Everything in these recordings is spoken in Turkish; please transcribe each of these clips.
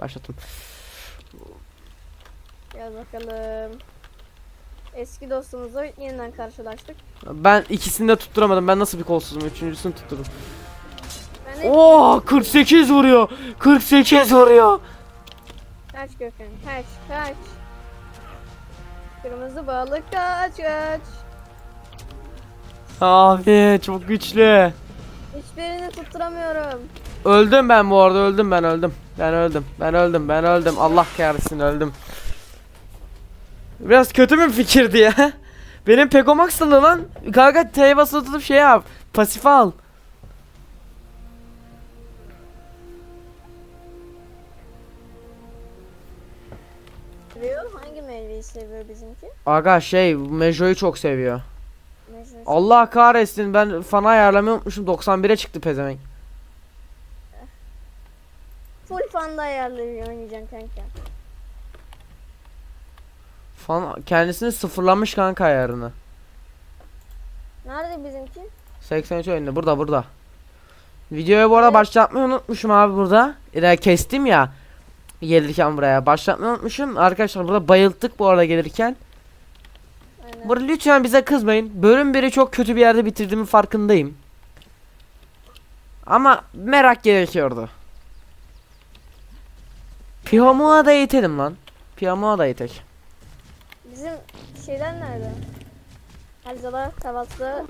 Başlattım. Gel bakalım. Eski dostumuzla yeniden karşılaştık. Ben ikisini de tutturamadım. Ben nasıl bir kolsuzum? Üçüncüsünü tutturdum. Ben de Oo 48 vuruyor. 48 vuruyor. kaç Gökhan kaç kaç. Kırmızı balık kaç kaç. Abi çok güçlü. Hiçbirini tutturamıyorum. Öldüm ben bu arada öldüm ben öldüm. Ben öldüm. Ben öldüm. Ben öldüm. Allah kahretsin öldüm. Biraz kötü mü fikirdi ya? Benim Pegomax'lı lan. Kanka T'ye basılı tutup şey yap. Pasif al. Seviyor. Hangi meyveyi seviyor bizimki? Aga şey Mejo'yu çok seviyor. Mecnun. Allah kahretsin ben fan ayarlamayı unutmuşum 91'e çıktı pezevenk. Fanda ayarlayı oynayacaksın kanka. Fan kendisini sıfırlamış kanka ayarını. Nerede bizimki? 83 oyunda burada burada. Videoya bu arada Evet. başlatmayı unutmuşum abi burada. Ya kestim ya. Gelirken buraya başlatmayı unutmuşum. Arkadaşlar burada bayılttık bu arada gelirken. Aynen. Burada lütfen bize kızmayın. Bölüm 1'i çok kötü bir yerde bitirdiğimin farkındayım. Ama merak gerekiyordu. Pihamuğa da itelim lan. Pihamuğa da itek. Bizim şeyler nerede? Herzalar, kahvaltıda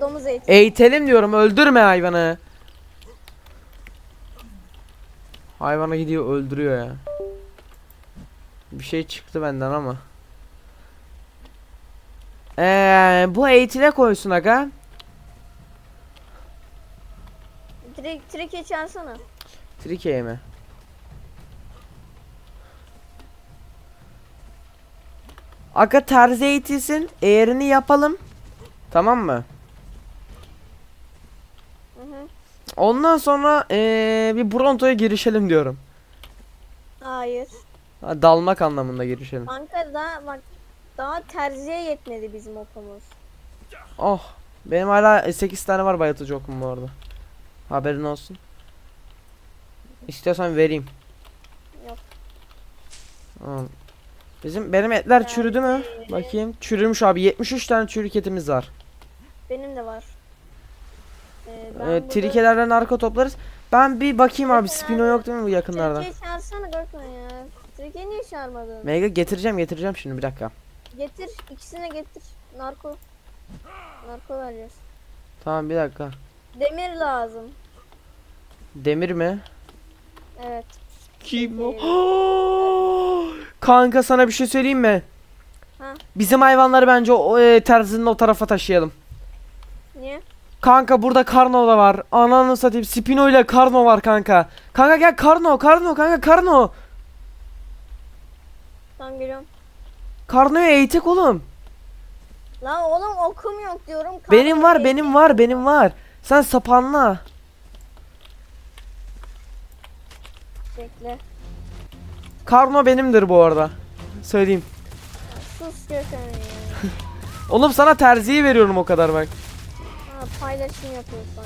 domuz eti. Eğitelim diyorum öldürme hayvanı. Hayvana gidiyor öldürüyor ya. Bir şey çıktı benden ama. Eee bu eğitile koysun aga. Trik, trike çağırsana. Trikeye mi? Aga terzi eğitilsin. Eğerini yapalım. Tamam mı? Hı hı. Ondan sonra eee bir Bronto'ya girişelim diyorum. Hayır. Ha, dalmak anlamında girişelim. Kanka daha bak daha terziye yetmedi bizim okumuz. Oh. Benim hala 8 tane var bayatıcı okum bu arada. Haberin olsun. İstiyorsan vereyim. Yok. Tamam. Bizim benim etler çürüdü mü? Bakayım. Çürümüş abi. 73 tane çürük etimiz var. Benim de var. Ee, ben Ee, burada- trikelerden arka toplarız. Ben bir bakayım abi. Spino yok değil mi bu yakınlarda? Trikeyi çağırsana Gökmen ya. Trikeyi niye çağırmadın? Mega getireceğim getireceğim şimdi bir dakika. Getir ikisine getir. Narko. Narko vereceğiz. Tamam bir dakika. Demir lazım. Demir mi? Evet. Kim o? Kanka sana bir şey söyleyeyim mi? Ha. Bizim hayvanları bence o e, terzinin o tarafa taşıyalım. Niye? Kanka burada Karno da var. Ananı satayım. Spino ile Karno var kanka. Kanka gel Karno, Karno kanka Karno. Tamam geliyorum. Karno'ya eğitek oğlum. Lan oğlum okum yok diyorum. Benim var, Kalk, benim var, benim var. Sen sapanla. Bekle. Karno benimdir bu arada. Söyleyeyim. Sus Gökhan ya. Oğlum sana terziyi veriyorum o kadar bak. Ha, paylaşım yapıyorsun.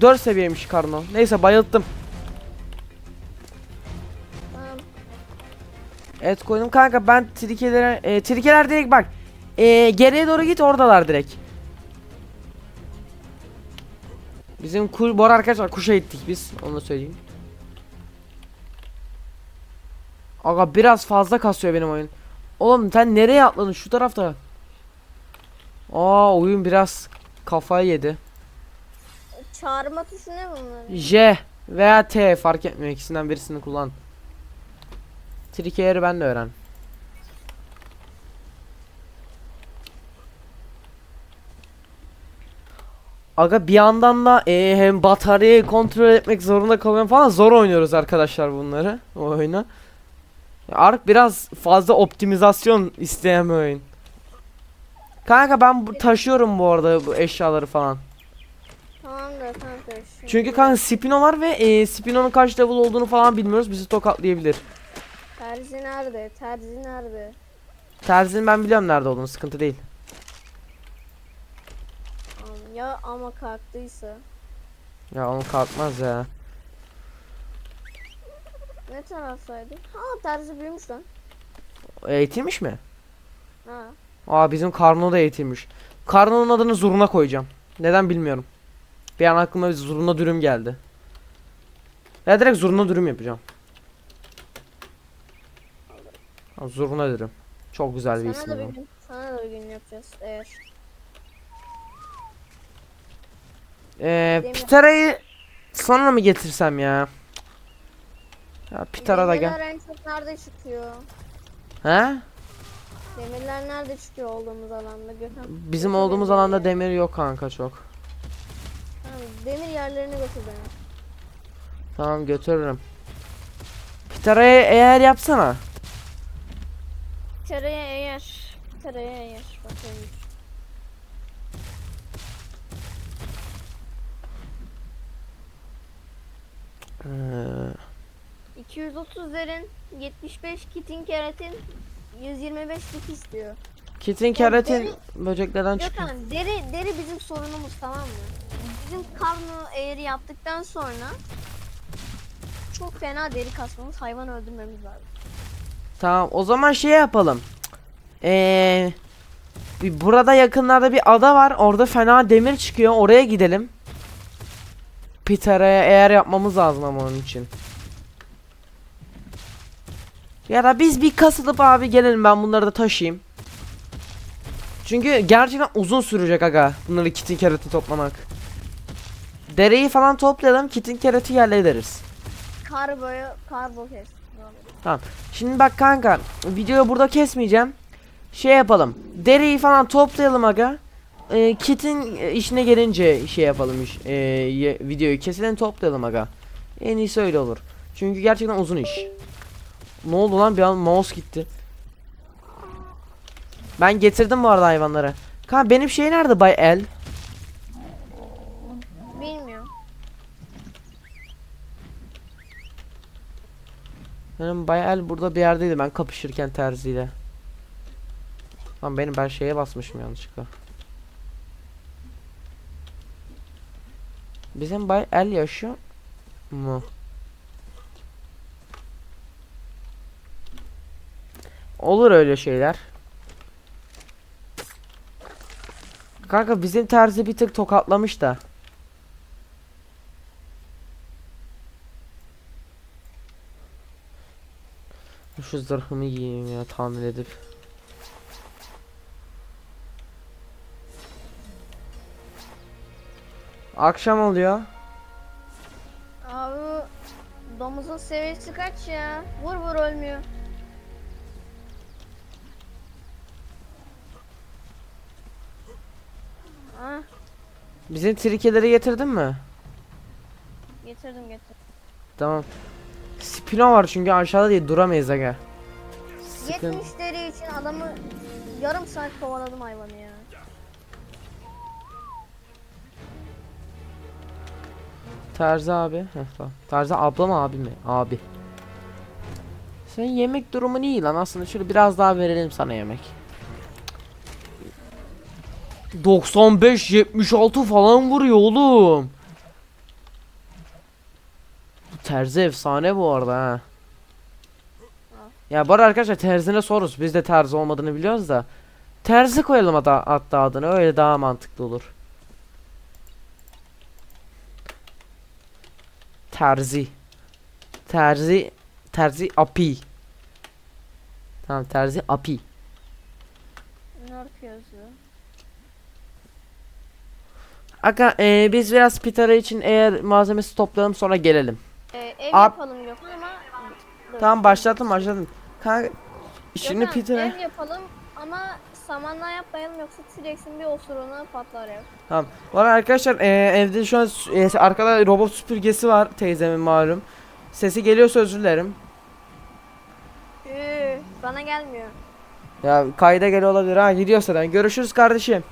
4 seviyeymiş Karno. Neyse bayılttım. Tamam. Et koydum kanka ben trikelere e, trikeler direkt bak. E, geriye doğru git oradalar direkt. Bizim kuş bu arkadaşlar kuşa gittik biz onu da söyleyeyim. Aga biraz fazla kasıyor benim oyun. Oğlum sen nereye atladın şu tarafta? Aa oyun biraz kafayı yedi. Çağırma tuşu ne bunların? J veya T fark etmiyor ikisinden birisini kullan. Trikeleri ben de öğren. Aga bir yandan da e, hem bataryayı kontrol etmek zorunda kalıyorum falan zor oynuyoruz arkadaşlar bunları o oyunu. Ark biraz fazla optimizasyon isteyen bir oyun. Kanka ben bu, taşıyorum bu arada bu eşyaları falan. Tamam da kanka. şimdi- Çünkü kanka Spino var ve e, Spino'nun kaç level olduğunu falan bilmiyoruz. Bizi tokatlayabilir. Terzi nerede? Terzi nerede? Terzinin ben biliyorum nerede olduğunu. Sıkıntı değil. Ya ama kalktıysa. Ya onu kalkmaz ya. Ne taraftaydı? Ha terzi büyümüş lan. Eğitilmiş mi? Ha. Aa bizim Karno da eğitilmiş. Karno'nun adını Zurna koyacağım. Neden bilmiyorum. Bir an aklıma bir Zurna dürüm geldi. Ya direkt Zurna dürüm yapacağım. Zurna dürüm. Çok güzel bir Sana isim. da bir gün, sana da bir gün yapacağız eğer. Ee. Pitara'yı sonra mı getirsem ya? Ya Pitara da gel. Demirler en çok nerede çıkıyor? He? Demirler nerede çıkıyor olduğumuz alanda Gökhan? Bizim Götür olduğumuz beni alanda demir yok kanka çok. Tamam, demir yerlerini götür beni. Tamam götürürüm. Pitara'yı eğer yapsana. Tereye eğer. Tereye eğer. Bakayım. 230 derin, 75 kitin keratin, 125 lit istiyor. Kitin keratin deri- böceklerden çıkıyor. Gökhan deri deri bizim sorunumuz tamam mı? Bizim karnı eğri yaptıktan sonra çok fena deri kasmamız, hayvan öldürmemiz lazım. Tamam o zaman şey yapalım. Ee, bir burada yakınlarda bir ada var. Orada fena demir çıkıyor. Oraya gidelim. Pitara'ya eğer yapmamız lazım ama onun için. Ya da biz bir kasılıp abi gelelim ben bunları da taşıyayım. Çünkü gerçekten uzun sürecek aga bunları kitin kerati toplamak. Dereyi falan toplayalım kitin kerati yerleriz. Karboyu, karbo kes. Edelim. Şimdi bak kanka videoyu burada kesmeyeceğim. Şey yapalım. Dereyi falan toplayalım aga. Ee, kit'in e, işine gelince şey yapalım iş. ye- videoyu keselim toplayalım aga. En iyisi öyle olur. Çünkü gerçekten uzun iş. Ne oldu lan bir an mouse gitti. Ben getirdim bu arada hayvanları. Kanka benim şey nerede Bay El? Bilmiyorum. Benim Bay El burada bir yerdeydi ben kapışırken terziyle. Lan benim ben şeye basmışım yanlışlıkla. Bizim Bay El yaşıyor mu? Olur öyle şeyler. Kanka bizim terzi bir tık tokatlamış da. Şu zırhımı giyeyim ya tamir edip. Akşam oluyor. Abi domuzun seviyesi kaç ya? Vur vur ölmüyor. Ah Bizim trikeleri getirdin mi? getirdim getirdim. Tamam. Spino var çünkü aşağıda diye duramayız aga. Sıkın. 70 deri için adamı yarım saat kovaladım hayvanı ya. Terzi abi. Heh, tamam. Terzi abla mı abi mi? Abi. Senin yemek durumun iyi lan aslında şöyle biraz daha verelim sana yemek. 95 76 falan vuruyor oğlum. Bu terzi efsane bu arada ha. Ya arada arkadaşlar terzine soruz. Biz de terzi olmadığını biliyoruz da. Terzi koyalım hatta, hatta adını öyle daha mantıklı olur. Terzi. Terzi. Terzi api. Tamam terzi api. Nerf yazıyor. Aga eee, biz biraz pitara için eğer malzemesi toplayalım sonra gelelim. Ee, ev Ab- yapalım Gökhan ama Dur. Tamam başlattım başlattım. Kanka şimdi Gökhan, pitara. ev yapalım ama samanla yapmayalım yoksa T-Rex'in bir osuruğuna patlar ev. Tamam. Var arkadaşlar eee, evde şu an eee, arkada robot süpürgesi var teyzemin malum. Sesi geliyorsa özür dilerim. Üü, bana gelmiyor. Ya kayda gel olabilir ha gidiyorsa da. Görüşürüz kardeşim.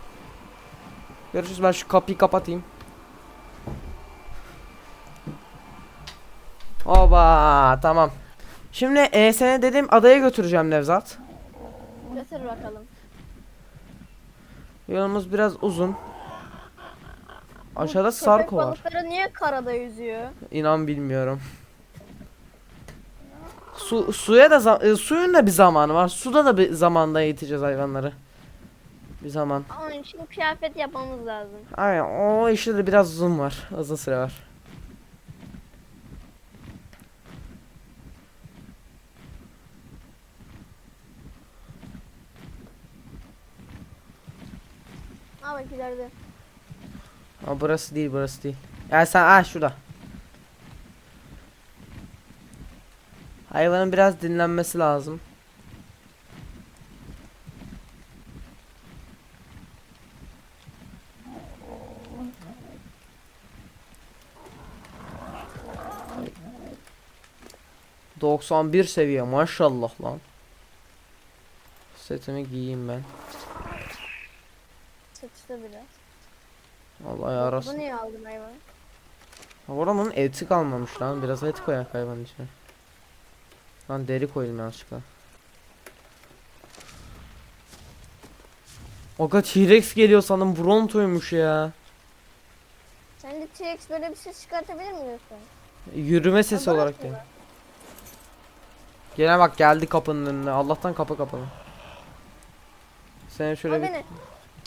Görüşürüz ben şu kapıyı kapatayım. Oba tamam. Şimdi e, seni dediğim adaya götüreceğim Nevzat. Götür bakalım. Yolumuz biraz uzun. Aşağıda Sarko var. balıkları niye karada yüzüyor? İnan bilmiyorum. Su, suya da e, suyun da bir zamanı var. Suda da bir zamanda eğiteceğiz hayvanları. Bir zaman. Onun için kıyafet yapmamız lazım. Aynen o işte de biraz uzun var. Uzun süre var. Ha bak ileride. Ama burası değil burası değil. Ya sen ah şurada. Hayvanın biraz dinlenmesi lazım. 91 seviye maşallah lan. Setimi giyeyim ben. Satışta biraz. Vallahi yarasın. Bu niye aldın hayvanı? Oranın eti kalmamış lan. Biraz et koyak hayvanın içine. Lan deri koyayım yanlışlıkla. Aga T-Rex geliyor sandım Bronto'ymuş ya. Sen de T-Rex böyle bir ses çıkartabilir mi lütfen? Yürüme sesi olarak ya. Gene bak geldi kapının önüne. Allah'tan kapı kapalı. Sen şöyle bir... beni.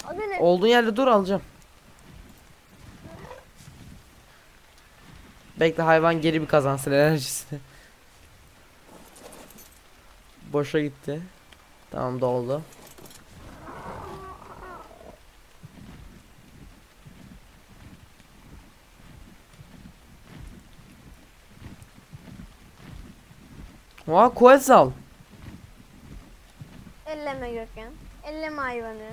Al beni. Olduğun yerde dur alacağım. Bekle hayvan geri bir kazansın enerjisini. Boşa gitti. Tamam doldu. Oha Quetzal. Elleme Gökhan. Elleme hayvanı.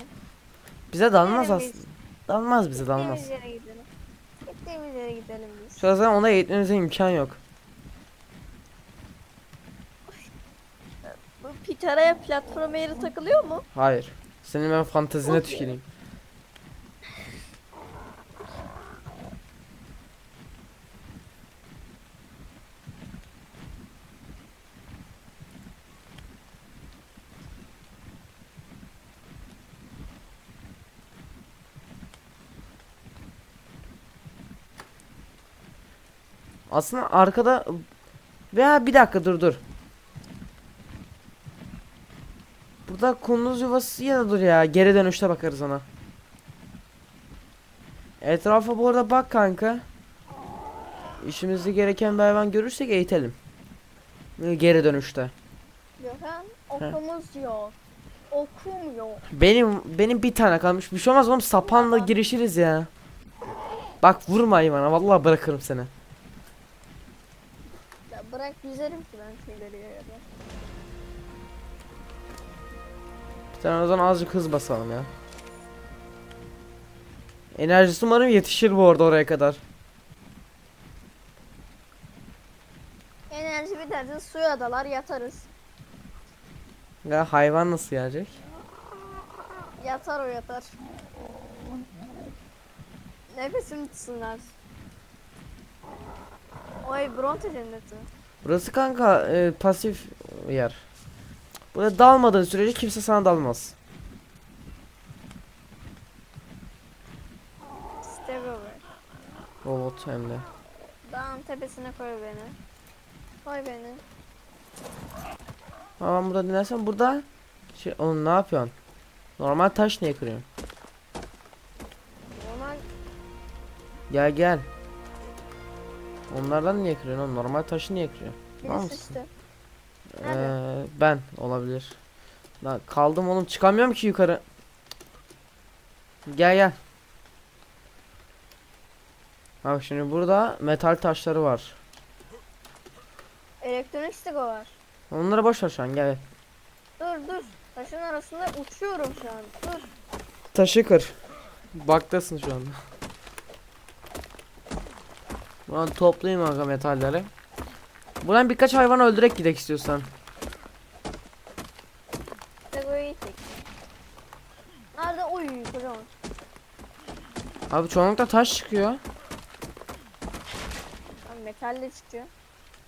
Bize dalmaz aslında. Dalmaz bize Gittiğimiz dalmaz. yere gidelim. Gittiğimiz yere gidelim biz. Şahsen ona eğitmemize imkan yok. Bu Pitara'ya platform yeri takılıyor mu? Hayır. Senin ben fantezine tüküreyim. Aslında arkada veya bir dakika dur dur. Burada kunduz yuvası ya da dur ya. Geri dönüşte bakarız ona. Etrafa bu arada bak kanka. İşimizi gereken bir hayvan görürsek eğitelim. Geri dönüşte. Gökhan okumuz yok. Okum yok. Benim benim bir tane kalmış. Bir şey olmaz oğlum sapanla girişiriz ya. Bak vurma hayvana vallahi bırakırım seni. Bırak yüzerim ki ben şeyleri ya da. Tane o zaman azıcık hız basalım ya. Enerjisi umarım yetişir bu arada oraya kadar. Enerji biterse suya dalar yatarız. Ya hayvan nasıl gelecek? Yatar o yatar. Nefesimi tutsunlar. Oy Bronte cenneti. Burası kanka e, pasif yer. Burada dalmadığın sürece kimse sana dalmaz. Robot hem de. Dağın tepesine koy beni. Koy beni. Ama ben burada dinlersem burada şey oğlum ne yapıyorsun? Normal taş niye kırıyorsun? Ona Gel gel. Onlardan niye kırıyorsun oğlum? Normal taşı niye kırıyorsun? Tamam mısın? işte. Ee, ben olabilir. Lan kaldım oğlum çıkamıyorum ki yukarı. Gel gel. Bak şimdi burada metal taşları var. Elektronik stigo var. Onları boş ver şu an gel. gel. Dur dur. Taşın arasında uçuyorum şu an. Dur. Taşı kır. Baktasın şu anda. Buradan toplayayım aga metalleri. Buradan birkaç hayvan öldürek gidek istiyorsan. Nerede? Oy kocaman. Abi çoğunlukla taş çıkıyor. Lan metal de çıkıyor.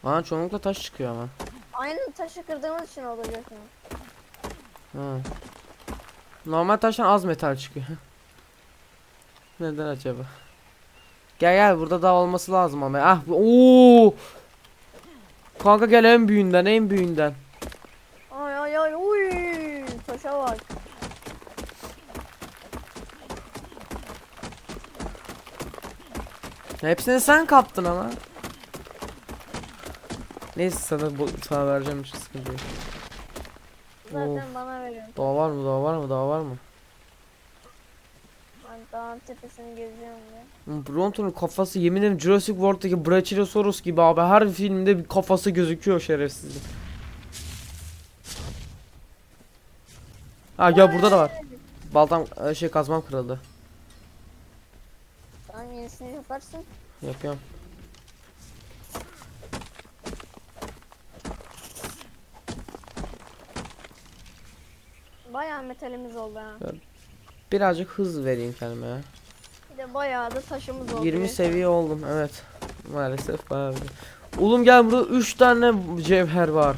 Aa çoğunlukla taş çıkıyor ama. Aynı taşı kırdığımız için oldu Gökhan. Ha. Normal taştan az metal çıkıyor. Neden acaba? Gel gel burada da olması lazım ama. Ah ooo. Kanka gel en büyüğünden en büyüğünden. Ay ay ay uy taşa bak. Hepsini sen kaptın ama. Neyse sana bu sana vereceğim hiç sıkıntı yok. Zaten Of. bana veriyor. Daha var mı daha var mı daha var mı? Dağın tepesini geziyorum ya. Bronto'nun kafası yemin ederim Jurassic World'daki Brachiosaurus gibi abi her filmde bir kafası gözüküyor şerefsizin. Ha gel burada da var. Baltam e, şey kazmam kırıldı. Tamam yenisini yaparsın. Yapıyorum. Bayağı metalimiz oldu ha. Birazcık hız vereyim kendime ya. Bir de bayağı da taşımız oldu. 20 seviye oldum evet. Maalesef bayağı bir. Oğlum gel burada 3 tane cevher var.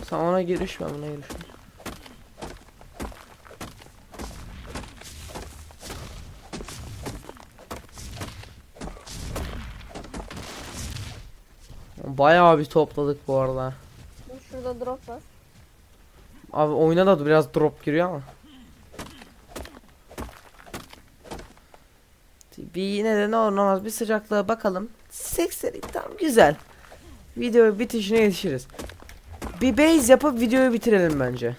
Ee, Sen ona giriş ben buna girişim. Bayağı bir topladık bu arada. şurada drop var. Abi oyuna da biraz drop giriyor ama. Bir yine de ne olur ne olmaz bir sıcaklığa bakalım. 80 tam güzel. Video bitişine yetişiriz. Bir base yapıp videoyu bitirelim bence.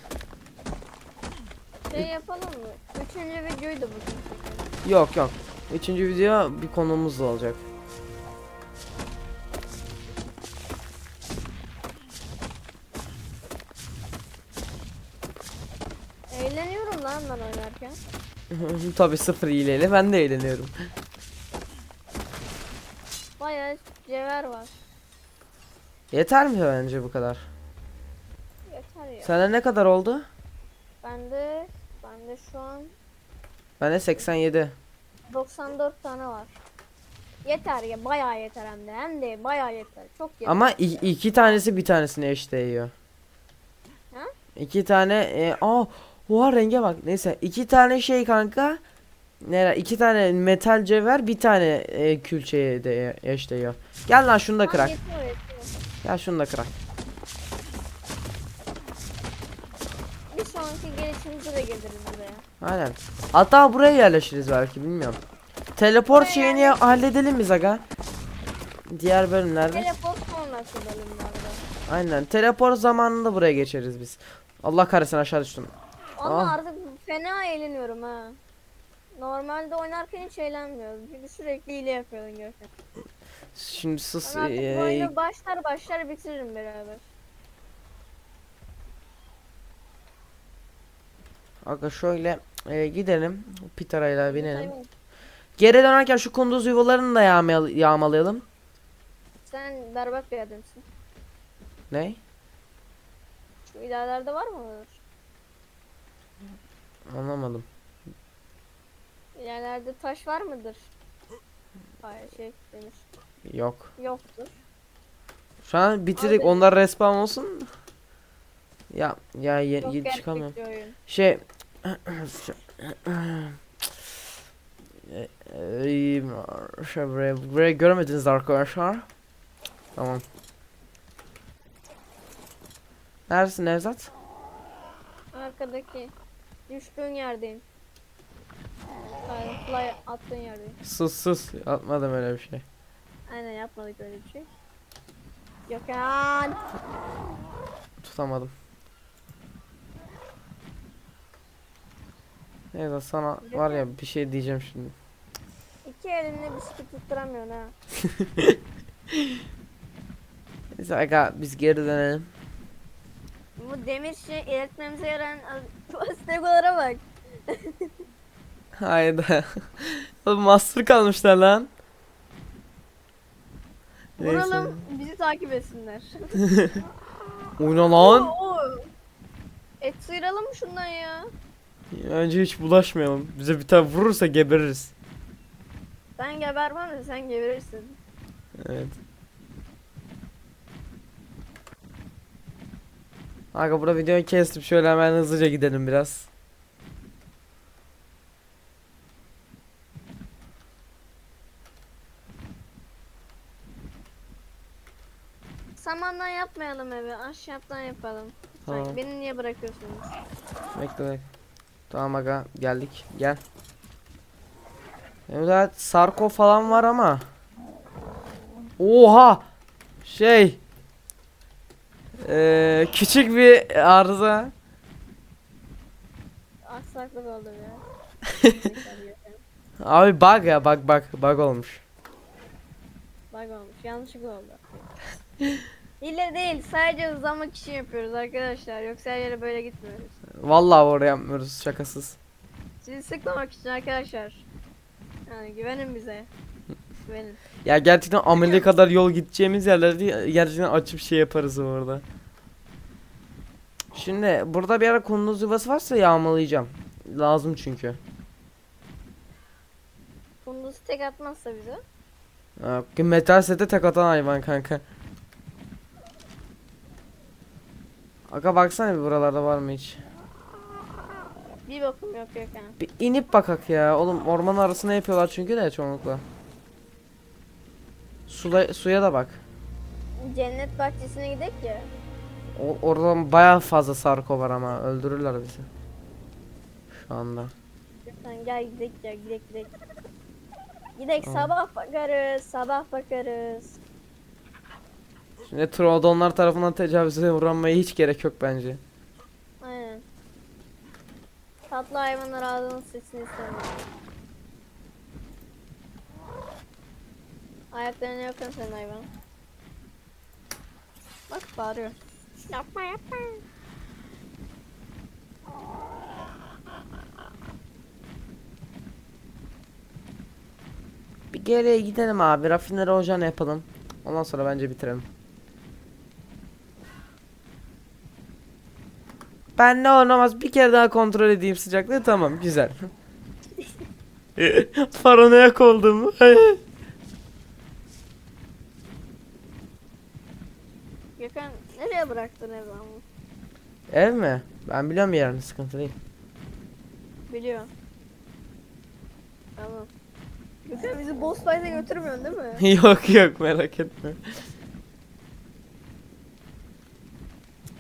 Şey yapalım mı? Üçüncü videoyu da bugün. Yok yok. Üçüncü video bir konumuz olacak. Tabi sıfır hileyle ben de eğleniyorum. Bayağı cevher var. Yeter mi bence bu kadar? Yeter ya. Sende ne kadar oldu? Bende, bende şu an Bende 87. 94 tane var. Yeter ya bayağı yeter hem de hem de bayağı yeter çok yeter. Ama i- iki tanesi bir tanesine eş değiyor. Ha? İki tane e, aa oha renge bak. Neyse iki tane şey kanka. Ne iki tane metal cevher bir tane e, külçeye de eş değiyor. Gel lan şunu da kırak. Gel şunu da kırak. Bir sonraki gelişimize de geliriz buraya. Aynen. Hatta buraya yerleşiriz belki bilmiyorum. Teleport Buraya şeyini halledelim biz aga. Diğer bölümlerde. Teleport sonrası bölümlerde. Aynen. Teleport zamanında buraya geçeriz biz. Allah kahretsin aşağı düştüm. Ama Ah. artık fena eğleniyorum ha. Normalde oynarken hiç eğlenmiyordum. Çünkü sürekli hile yapıyordun Görkem. Şimdi sus. Ben artık bu e, oyunu başlar başlar bitiririm beraber. aga şöyle e, gidelim. Pitarayla binelim. Tabii. Geri dönerken şu kunduz yuvalarını da yağmal- yağmalayalım. Sen berbat bir adamsın. Ne? Şu ilerlerde var mı? Anlamadım. İlerlerde taş var mıdır? Hayır şey demiş. Yok. Yoktur. Şu an bitirdik. Abi. Onlar respawn olsun. Ya ya ye- Çok ye- çıkamıyorum. oyun. Şey şey buraya, buraya görmediniz arkadaşlar. Tamam. Neredesin Nevzat? Arkadaki düştüğün yerdeyim. Hayır, fly attığın yerdeyim. Sus sus. Atmadım öyle bir şey. Aynen yapmadık öyle bir şey. Gökhan. Tutamadım. Nevzat sana var ya bir şey diyeceğim şimdi. İki elinle bisiklet tutturamıyorsun ha. Neyse aga biz geri dönelim. Bu demir şey iletmemize yarayan stegolara bak. Hayda. Oğlum master kalmışlar lan. Vuralım bizi takip etsinler. Oyna lan. Oo, oo. Et sıyıralım mı şundan ya? Önce hiç bulaşmayalım. Bize bir tane vurursa gebeririz. Ben gebermem de sen geberirsin. Evet. Aga burada videoyu kestim şöyle hemen hızlıca gidelim biraz. Samandan yapmayalım evi, ahşaptan yapalım. Tamam. Sanki beni niye bırakıyorsunuz? Bekle bekle. Tamam aga geldik. Gel. Evet sarko falan var ama. Oha! Şey. Eee küçük bir arıza. Aksaklık oldu ya. Abi bug ya bug bug bug olmuş. Bug olmuş. Yanlışlık oldu. Hile değil. Sadece hızlanmak için yapıyoruz arkadaşlar. Yoksa her yere böyle gitmiyoruz. Vallahi oraya yapmıyoruz şakasız. Sizi sıkmamak için arkadaşlar. Yani güvenin bize. Güvenin. Ya gerçekten amele kadar yol gideceğimiz yerlerde gerçekten açıp şey yaparız orada. Şimdi burada bir ara kunduz yuvası varsa yağmalayacağım. Lazım çünkü. Kunduz tek atmazsa bize. Ha, metal sete tek atan hayvan kanka. Aga baksana bir buralarda var mı hiç? Bir bokum yok yok yani. Bir inip bakak ya. Oğlum orman arasına yapıyorlar çünkü de çoğunlukla. Sula, suya da bak. Cennet bahçesine gidek ya. O, oradan bayağı fazla sarko var ama öldürürler bizi. Şu anda. Lütfen gel gidek ya gidek gidek. Gidek Tamam. sabah bakarız sabah bakarız. Şimdi Troodonlar tarafından tecavüze uğranmaya hiç gerek yok bence. Aynen. Tatlı hayvanlar ağzının sesini istemiyorum. Ayaklarına yakın senin hayvan. Bak bağırıyor. Yapma yapma. Bir geriye gidelim abi. Rafineri ocağını yapalım. Ondan sonra bence bitirelim. Ben ne oynamaz bir kere daha kontrol edeyim sıcaklığı tamam güzel. Paranoyak oldum. Gökhan nereye bıraktın evi ama? Ev mi? Ben biliyorum yerini sıkıntı değil. Biliyorum. Tamam. Gökhan bizi boss fight'e götürmüyorsun değil mi? yok yok merak etme.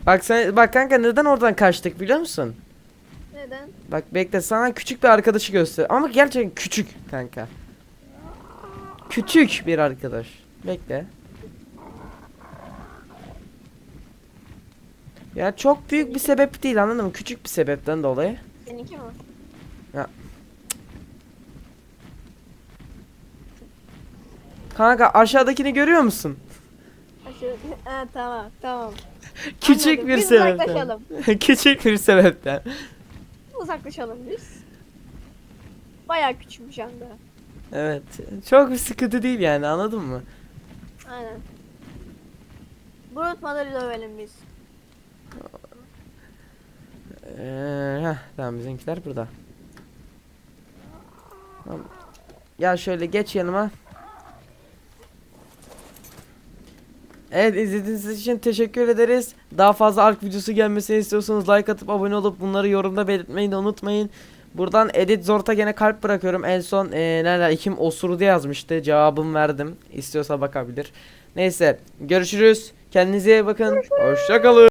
Bak sen bak kanka neden oradan kaçtık biliyor musun? Neden? Bak bekle sana küçük bir arkadaşı göster. Ama gerçekten küçük kanka. Küçük bir arkadaş. Bekle. Ya çok büyük bir sebep değil anladın mı? Küçük bir sebepten dolayı. Seninki mi? Kanka aşağıdakini görüyor musun? Aşağı... Ha, tamam tamam. Küçük Anladım. bir Biz sebepten. uzaklaşalım. küçük bir sebepten. Uzaklaşalım biz. Bayağı küçük bir anda. Evet. Çok bir sıkıntı değil yani anladın mı? Aynen. Brut Mother'ı dövelim biz. Ee, heh, tamam bizimkiler burada. Tamam. Ya şöyle geç yanıma. Evet izlediğiniz için teşekkür ederiz. Daha fazla ARK videosu gelmesini istiyorsanız like atıp abone olup bunları yorumda belirtmeyi de unutmayın. Buradan Edit Zort'a gene kalp bırakıyorum. En son ee, nerede kim osurdu yazmıştı. Cevabımı verdim. İstiyorsa bakabilir. Neyse görüşürüz. Kendinize iyi bakın. Hoşçakalın.